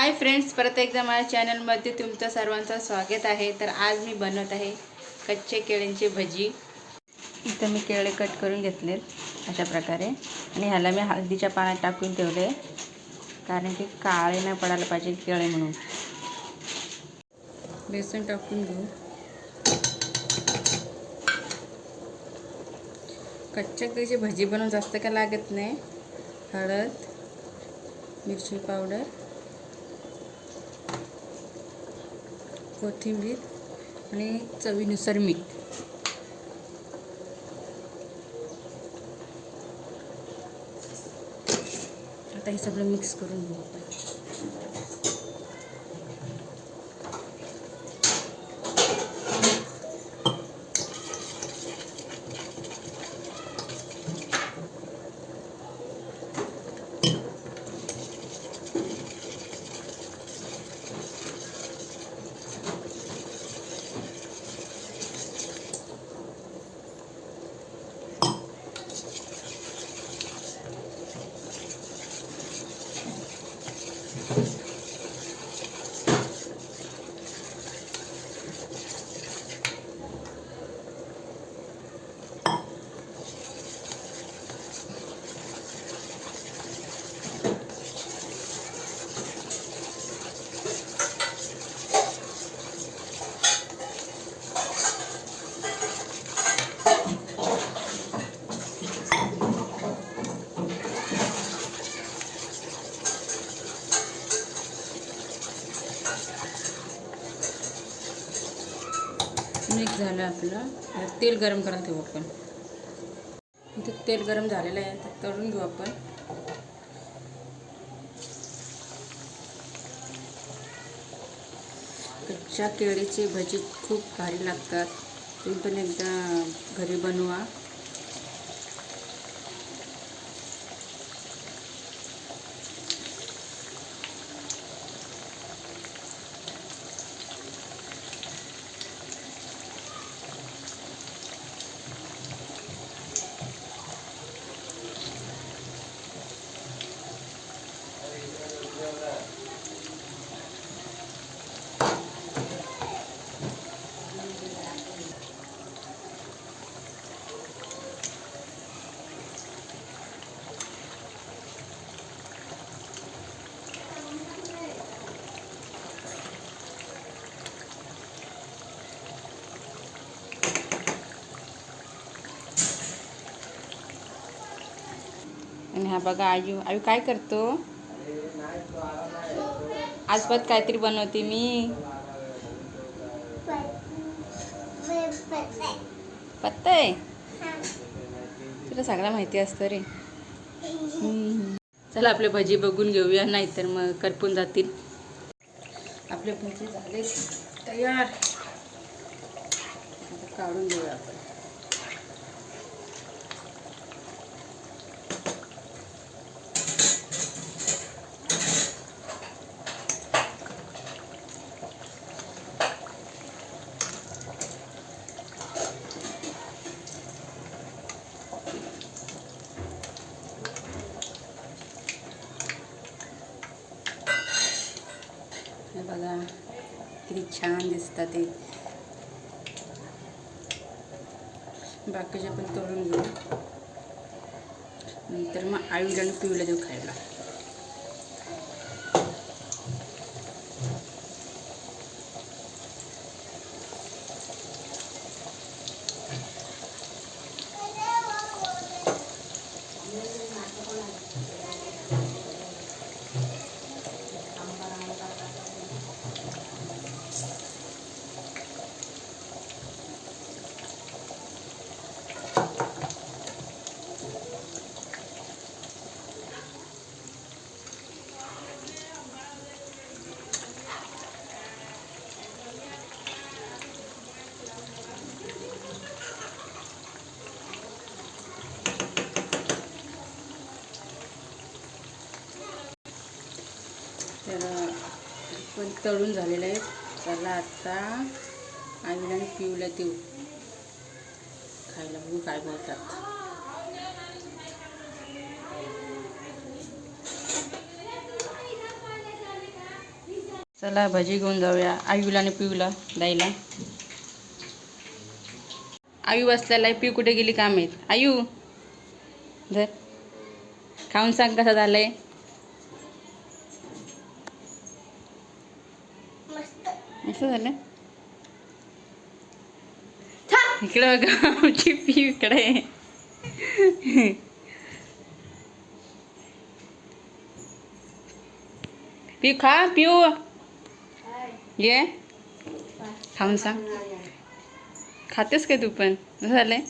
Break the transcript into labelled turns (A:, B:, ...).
A: Hi friends परत एकदा माझ्या चॅनलमध्ये तुमचं सर्वांचं स्वागत आहे. तर आज मी बनवत आहे कच्चे केळ्यांची भजी. इथं मी केळे कट करून घेतलेत अशा प्रकारे. आणि ह्याला मी हळदीच्या पाण्यात टाकून ठेवले. कारण की काळे नाही पडायला पाहिजे केळे म्हणून. बेसन टाकून घेऊ. कच्च्या केळीची भजी बनवून जास्त काय लागत नाही. हळद मिरची पावडर. कोथिंबीर आणि चवीनुसार मीठ. आता हे सगळं मिक्स करून घेऊ मिक्स झालं आपलं. तेल गरम करायला ठेवू आपण. इथे तेल गरम झालेलं आहे तर तळून घेऊ आपण. कच्च्या केळीचे भजी खूप भारी लागतात. तुम्ही पण एकदा घरी बनवा. आणि हा बघा आयू आयू काय करतो? आज परत काहीतरी बनवते मी. पत्ता आहे तुला सगळं माहिती असतं रे. चला आपले भजी बघून घेऊया नाहीतर मग करपून जातील. आपले भजी झाले तयार. काढून घेऊया आपण. हे बघा किती छान दिसतात ते. बाकीचे पण तळून घेऊ. नंतर मग आईला आणि पिवलं देऊ खायला. तर पण तळून झालेलं आहे. त्याला आता आईला आणि पिऊला देऊ. खायला बघू काय बोलतात. चला भजी घेऊन जाऊया. आयुला आणि पिऊला द्यायला आयू बसलेला आहे पिऊ कुठे गेली काम आहेत आयू धर. खाऊन सांग कसं झालंय? असं झालं इकडे बघा आमची पिऊ इकडे. पिऊ खा पिऊ ये. खाऊन सांग खातेस काय तू पण? झालंय?